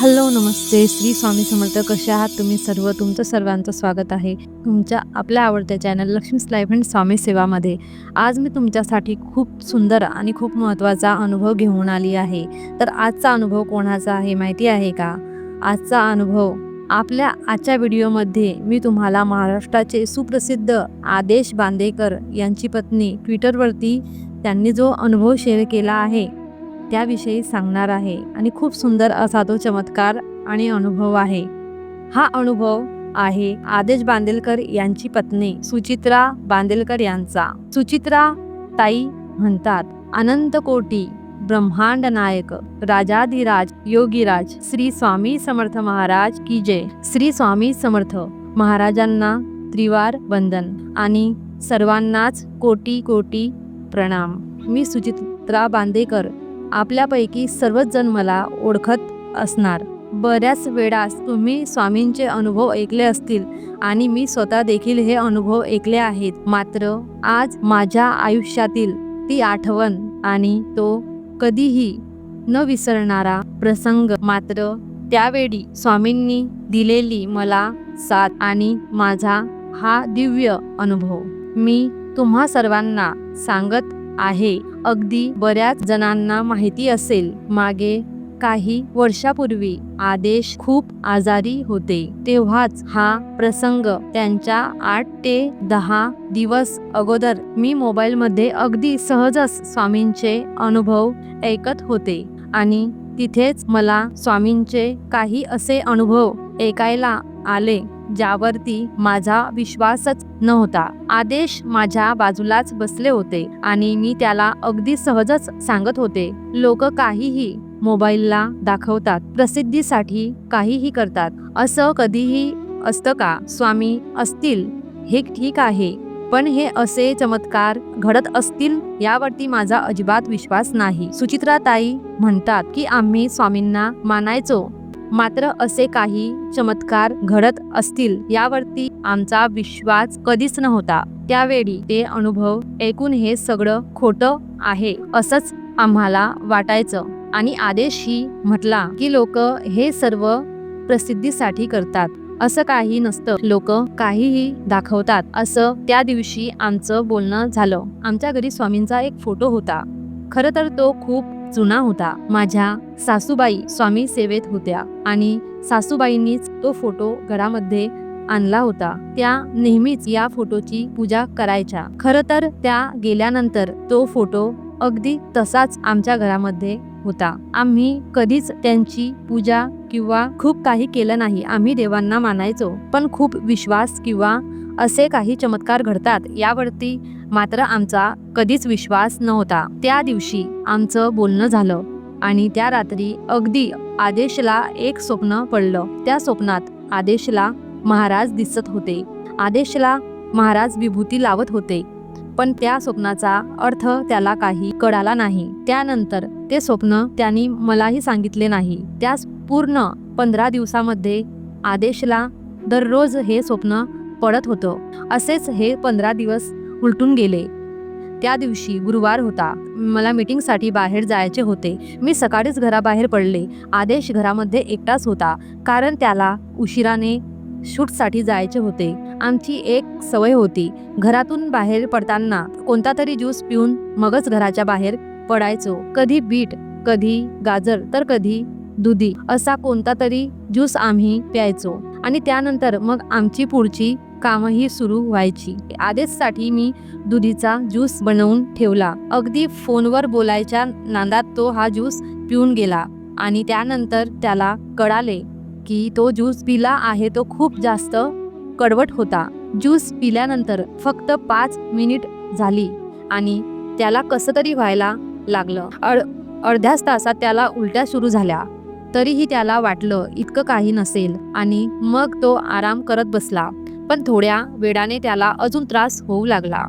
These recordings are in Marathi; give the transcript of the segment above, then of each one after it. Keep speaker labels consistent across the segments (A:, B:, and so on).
A: हॅलो नमस्ते. श्री स्वामी समर्थ कसे आहात तुम्ही सर्व? तुमचं सर्वांचं स्वागत आहे तुमच्या आपल्या आवडत्या channel Lakshmi's life and Swami सेवामध्ये. आज मी तुमच्यासाठी खूप सुंदर आणि खूप महत्त्वाचा अनुभव घेऊन आली आहे. तर आजचा अनुभव कोणाचा आहे माहिती आहे का? आजचा अनुभव आपल्या आजच्या व्हिडिओमध्ये मी तुम्हाला महाराष्ट्राचे सुप्रसिद्ध आदेश बांदेकर यांची पत्नी ट्विटरवरती त्यांनी जो अनुभव शेअर केला आहे त्याविषयी सांगणार आहे आणि खूप सुंदर असा तो चमत्कार आणि अनुभव आहे. हा अनुभव आहे आदेश बांदेलकर यांची पत्नी सुचित्रा बांदेलकर यांचा. सुचित्रा ताई म्हणतात अनंत कोटी ब्रह्मांड नायक राजाधिराज योगीराज श्री स्वामी समर्थ महाराज की जय. श्री स्वामी समर्थ महाराजांना त्रिवार वंदन आणि सर्वांनाच कोटी कोटी प्रणाम. मी सुचित्रा बांदेकर आपल्यापैकी सर्वच जण मला ओळखत असणार. बऱ्याच वेळास तुम्ही स्वामींचे अनुभव ऐकले असतील आणि मी स्वतः देखील हे अनुभव ऐकले आहेत. मात्र आज माझ्या आयुष्यातील ती आठवण आणि तो कधीही न विसरणारा प्रसंग मात्र त्यावेळी स्वामींनी दिलेली मला साथ आणि माझा हा दिव्य अनुभव. मी तुम्हा सर्वांना सांगत आहे. अगदी बऱ्याच जणांना माहिती असेल. मागे काही वर्षापूर्वी आदेश खूप आजारी होते. तेव्हाच हा प्रसंग त्यांच्या आठ ते दहा दिवस अगोदर मी मोबाईलमध्ये अगदी सहजच स्वामींचे अनुभव ऐकत होते. आणि तिथेच मला स्वामींचे काही असे अनुभव ऐकायला आले ज्यावरती माझा विश्वासच नव्हता. आदेश माझ्या बाजूलाच बसले होते आणि मी त्याला अगदी सहजच सांगत होते. लोक काहीही मोबाईलला दाखवतात प्रसिद्धीसाठी काहीही करतात. असं कधीही असतं का? स्वामी असतील हे ठीक आहे. पण हे असे चमत्कार घडत असतील यावरती माझा अजिबात विश्वास नाही. सुचित्राताई म्हणतात की आम्ही स्वामींना मानायचो. मात्र असे काही चमत्कार घडत असतील यावरती आमचा विश्वास कधीच नव्हता. त्यावेळी ते अनुभव ऐकून हे सगळं खोटं आहे असंच आम्हाला वाटायचं. आणि आदेशही म्हटला की लोक हे सर्व प्रसिद्धीसाठी करतात. असं काही नसतं. लोक काहीही दाखवतात. असं त्या दिवशी आमचं बोलणं झालं. आमच्या घरी स्वामींचा एक फोटो होता. खरं तर तो खूप जुना होता. माझ्या सासूबाई स्वामी सेवेत होत्या आणि सासूबाईंनीच तो फोटो घरामध्ये आणला होता. त्या नेहमीच या फोटोची पूजा करायच्या. खरं तर त्या गेल्यानंतर तो फोटो अगदी तसाच आमच्या घरामध्ये होता. आम्ही कधीच त्यांची पूजा किंवा खूप काही केलं नाही आम्ही देवांना मानायचो. पण खूप विश्वास किंवा असे काही चमत्कार घडतात यावरती मात्र आमचा कधीच विश्वास नव्हता. त्या दिवशी आमचं बोलणं झालं आणि त्या रात्री अगदी आदेशला एक स्वप्न पडलं. त्या स्वप्नात आदेशला महाराज दिसत होते. आदेशला महाराज विभूती लावत होते. पण त्या स्वप्नाचा अर्थ त्याला काही कळाला नाही. त्यानंतर ते स्वप्न त्यांनी मलाही सांगितले नाही. त्या पूर्ण पंधरा दिवसामध्ये आदेशला दररोज हे स्वप्न पडत होतं. असेच हे पंधरा दिवस उलटून गेले. त्या दिवशी गुरुवार होता. मला मीटिंगसाठी बाहेर जायचे होते. मी सकाळीच घराबाहेर पडले. आदेश घरामध्ये एकटाच होता. कारण त्याला उशिराने शूटसाठी जायचे होते. आमची एक सवय होती. घरातून बाहेर पडताना कोणता तरी ज्यूस पिऊन मगच घराच्या बाहेर पडायचो. कधी बीट कधी गाजर तर कधी दुधी असा कोणता तरी ज्यूस आम्ही प्यायचो. आणि त्यानंतर मग आमची पुढची कामही सुरू व्हायची. आदेशसाठी मी दुधीचा ज्यूस बनवून ठेवला. अगदी फोनवर बोलायच्या नांदात तो हा ज्यूस पिऊन गेला आणि त्यानंतर त्याला कळाले की तो ज्यूस पिला आहे तो खूप जास्त कडवट होता. ज्यूस पिल्यानंतर फक्त पाच मिनिट झाली आणि त्याला कसं तरी व्हायला लागलं. अड अर्ध्याच तासात त्याला उलट्या सुरू झाल्या. तरीही त्याला वाटलं इतकं काही नसेल आणि मग तो आराम करत बसला. पण थोड्या वेळाने त्याला अजून त्रास होऊ लागला.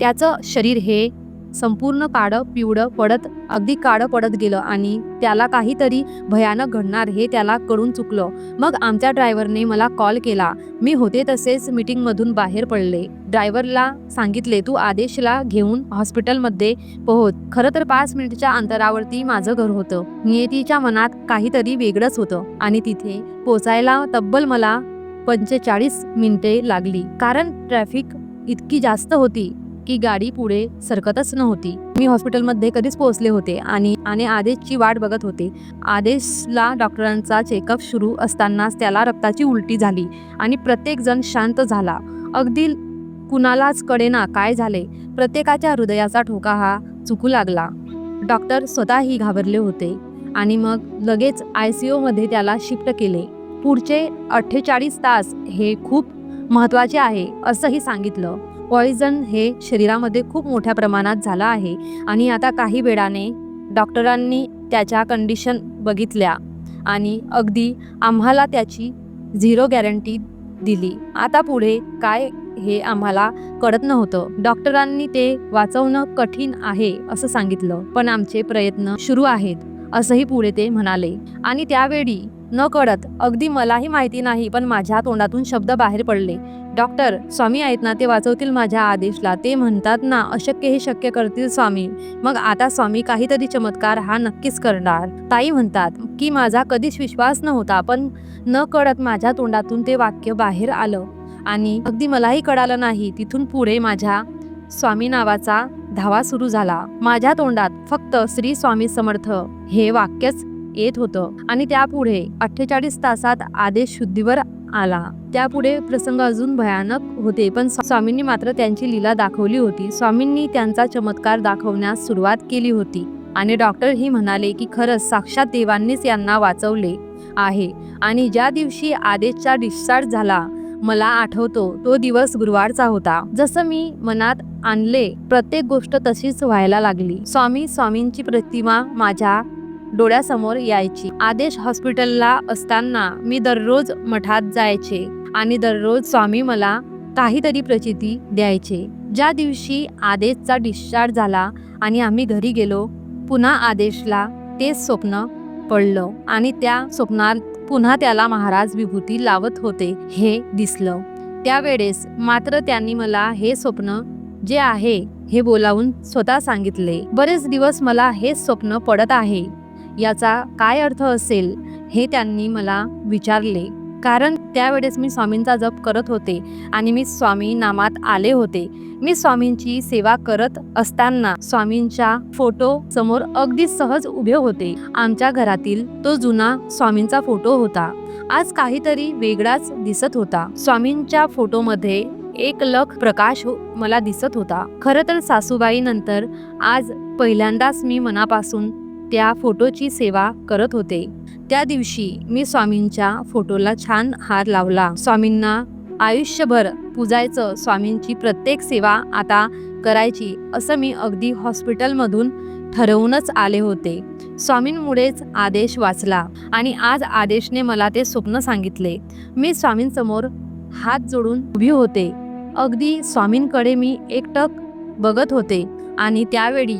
A: त्याचं शरीर हे संपूर्ण काळं पिवळं पडत अगदी काळं पडत गेलं आणि त्याला काहीतरी भयानक घडणार हे त्याला कळून चुकलं. मग आमच्या ड्रायव्हरने मला कॉल केला. मी होते तसेच मीटिंगमधून बाहेर पडले. ड्रायव्हरला सांगितले तू आदेशला घेऊन हॉस्पिटलमध्ये पोहोच. खरं तर पाच मिनिटच्या अंतरावरती माझं घर होतं. नियतीच्या मनात काहीतरी वेगळंच होतं आणि तिथे पोचायला तब्बल मला पंचेचाळीस मिनिटे लागली. कारण ट्रॅफिक इतकी जास्त होती की गाडी पुढे सरकतच नव्हती. मी हॉस्पिटलमध्ये कधीच पोहोचले होते आणि आणि आदेशची वाट बघत होते. आदेशला डॉक्टरांचा चेकअप सुरू असतानाच त्याला रक्ताची उलटी झाली आणि प्रत्येकजण शांत झाला. अगदी कुणालाच कळेना काय झाले. प्रत्येकाच्या हृदयाचा ठोका हा चुकू लागला. डॉक्टर स्वतःही घाबरले होते आणि मग लगेच आय सी ओमध्ये त्याला शिफ्ट केले. पुढचे अठ्ठेचाळीस तास हे खूप महत्त्वाचे आहे असंही सांगितलं. पॉइझन हे शरीरामध्ये खूप मोठ्या प्रमाणात झालं आहे आणि आता काही वेळाने डॉक्टरांनी त्याच्या कंडिशन बघितल्या आणि अगदी आम्हाला त्याची झिरो गॅरंटी दिली. आता पुढे काय हे आम्हाला कळत नव्हतं. डॉक्टरांनी ते वाचवणं कठीण आहे असं सांगितलं. पण आमचे प्रयत्न सुरू आहेत असंही पुढे ते म्हणाले. आणि त्यावेळी न कळत अगदी मलाही माहिती नाही पण माझ्या तोंडातून शब्द बाहेर पडले. डॉक्टर स्वामी आहेत ना ते वाचवतील माझ्या आदेशला. ते म्हणतात ना अशक्य हे शक्य करतील स्वामी. मग आता स्वामी काहीतरी चमत्कार हा नक्कीच करणार. ताई म्हणतात की माझा कधीच विश्वास नव्हता पण न कळत माझ्या तोंडातून ते वाक्य बाहेर आलं. आणि अगदी मलाही कळालं नाही तिथून पुढे माझ्या स्वामी नावाचा धावा सुरू झाला. माझ्या तोंडात फक्त श्री स्वामी समर्थ. हे वाक्यच येत होतं. आणि त्यापुढे अठ्ठेचाळीस तासात आदेश शुद्धीवर आला. त्यापुढे प्रसंग अजून भयानक होते पण स्वामींनी मात्र त्यांची लीला दाखवली होती. स्वामींनी त्यांचा चमत्कार दाखवण्यास सुरुवात केली होती. आणि डॉक्टर ही म्हणाले की खरंच साक्षात देवांनीच यांना वाचवले आहे. आणि ज्या दिवशी आदेशचा डिस्चार्ज झाला मला आठवतो तो दिवस गुरुवारचा होता. जसं मी मनात आणले प्रत्येक गोष्ट तशीच व्हायला लागली. स्वामी स्वामींची प्रतिमा माझ्या डोळ्यासमोर यायची. आदेश हॉस्पिटलला असताना मी दररोज मठात जायचे आणि दररोज स्वामी मला काहीतरी प्रचिती द्यायचे. ज्या दिवशी आदेशचा डिस्चार्ज झाला आणि आम्ही घरी गेलो पुन्हा आदेशला तेच स्वप्न पडलं आणि त्या स्वप्नात पुन्हा त्याला महाराज विभूती लावत होते हे दिसलं. त्यावेळेस मात्र त्यांनी मला हे स्वप्न जे आहे हे बोलावून स्वतः सांगितले. बरेच दिवस मला हेच स्वप्न पडत आहे. याचा काय अर्थ असेल हे त्यांनी मला विचारले. कारण त्यावेळेस मी स्वामींचा जप करत होते आणि मी स्वामी नामात आले होते. मी स्वामींची सेवा करत असताना स्वामींच्या फोटो समोर अगदी सहज उभे होते. आमच्या घरातील तो जुना स्वामींचा फोटो होता. आज काहीतरी वेगळाच दिसत होता. स्वामींच्या फोटोमध्ये एक लख प्रकाश हो- मला दिसत होता. खरं तर सासूबाई नंतर आज पहिल्यांदाच मी मनापासून त्या फोटोची सेवा करत होते. त्या दिवशी मी स्वामींच्या फोटोला छान हार लावला. स्वामींना आयुष्यभर पूजायचं स्वामींची प्रत्येक सेवा आता करायची असं मी अगदी हॉस्पिटलमधून ठरवूनच आले होते. स्वामींमुळेच आदेश वाचला आणि आज आदेशने मला ते स्वप्न सांगितले. मी स्वामींसमोर हात जोडून उभी होते. अगदी स्वामींकडे मी एकटक बघत होते आणि त्यावेळी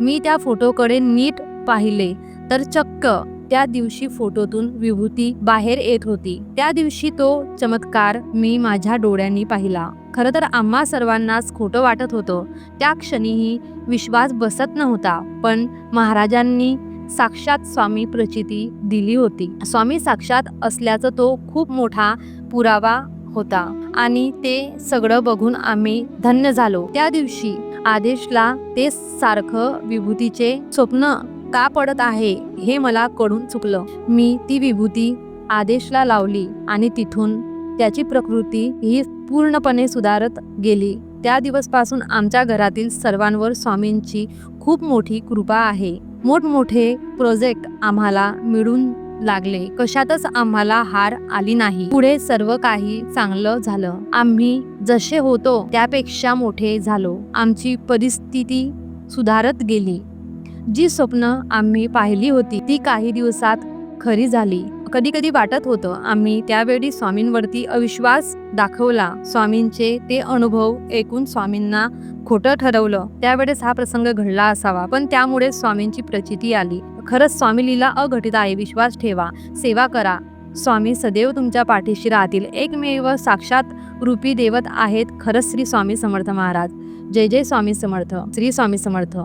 A: मी त्या फोटोकडे नीट पाहिले तर चक्क त्या दिवशी फोटोतून विभूती बाहेर येत होती. त्या दिवशी तो चमत्कार मी माझ्या डोळ्यांनी पाहिला. खरं तर आम्हा सर्वांनाच खोटं वाटत होतं. त्या क्षणीही विश्वास बसत नव्हता पण महाराजांनी साक्षात स्वामी प्रचिती दिली होती. स्वामी साक्षात असल्याचा तो खूप मोठा पुरावा होता आणि ते सगळं बघून आम्ही धन्य झालो. त्या दिवशी आदेशला ते सारखं विभूतीचे स्वप्न का पडत आहे हे मला कळून चुकलं. मी ती विभूती आदेशला लावली आणि तिथून त्याची प्रकृती ही पूर्णपणे सुधारत गेली. त्या दिवसपासून आमच्या घरातील सर्वांवर स्वामींची खूप मोठी कृपा आहे. मोठमोठे प्रोजेक्ट आम्हाला मिळून लागले. कशातच आम्हाला हार आली नाही. पुढे सर्व काही चांगलं झालं. आम्ही जसे होतो त्यापेक्षा मोठे झालो. आमची परिस्थिती सुधारत गेली. जी स्वप्न आम्ही पाहिली होती ती काही दिवसात खरी झाली. कधी कधी वाटत होतं आम्ही त्यावेळी स्वामींवरती अविश्वास दाखवला. स्वामींचे ते अनुभव ऐकून स्वामींना खोटं ठरवलं. त्यावेळेस हा प्रसंग घडला असावा पण त्यामुळे स्वामींची प्रचिती आली. खरंच स्वामी लीला अघटित आहे विश्वास ठेवा सेवा करा. स्वामी सदैव तुमच्या पाठीशी राहतील. एकमेव साक्षात रूपी देवत आहेत खरंच श्री स्वामी समर्थ महाराज. जय जय स्वामी समर्थ. श्री स्वामी समर्थ.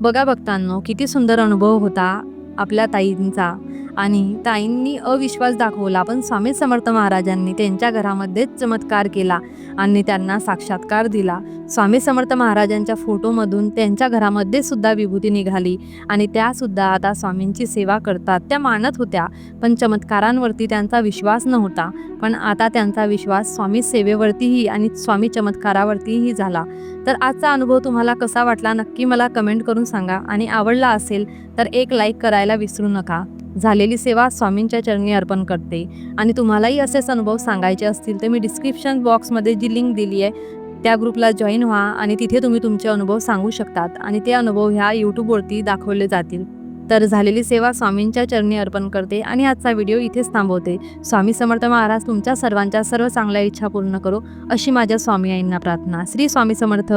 A: बघा भक्तांनो किती सुंदर अनुभव होता आपल्या ताईंचा. आणि ताईंनी अविश्वास दाखवला. पण स्वामी समर्थ महाराजांनी त्यांच्या घरामध्येच चमत्कार केला आणि त्यांना साक्षात्कार दिला. स्वामी समर्थ महाराजांच्या फोटोमधून त्यांच्या घरामध्ये सुद्धा विभूती निघाली आणि त्या सुद्धा आता स्वामींची सेवा करतात. त्या मानत होत्या पण चमत्कारांवरती त्यांचा विश्वास नव्हता. पण आता त्यांचा विश्वास स्वामी सेवेवरतीही आणि स्वामी चमत्कारावरतीही झाला. तर आजचा अनुभव तुम्हाला कसा वाटला नक्की मला कमेंट करून सांगा. आणि आवडला असेल तर एक लाईक करायला विसरू नका. झालेली सेवा स्वामींच्या चरणी अर्पण करते. आणि तुम्हालाही असेच अनुभव सांगायचे असतील तर मी डिस्क्रिप्शन बॉक्समध्ये जी लिंक दिली आहे त्या ग्रुपला जॉईन व्हा आणि तिथे तुम्ही तुमचे अनुभव सांगू शकतात. आणि ते अनुभव ह्या यूट्यूबवरती दाखवले जातील. तर झालेली सेवा स्वामींच्या चरणी अर्पण करते आणि आजचा व्हिडिओ इथेच थांबवते. स्वामी समर्थ महाराज तुमच्या सर्वांच्या सर्व चांगल्या इच्छा पूर्ण करो अशी माझ्या स्वामी आईंना प्रार्थना. श्री स्वामी समर्थ.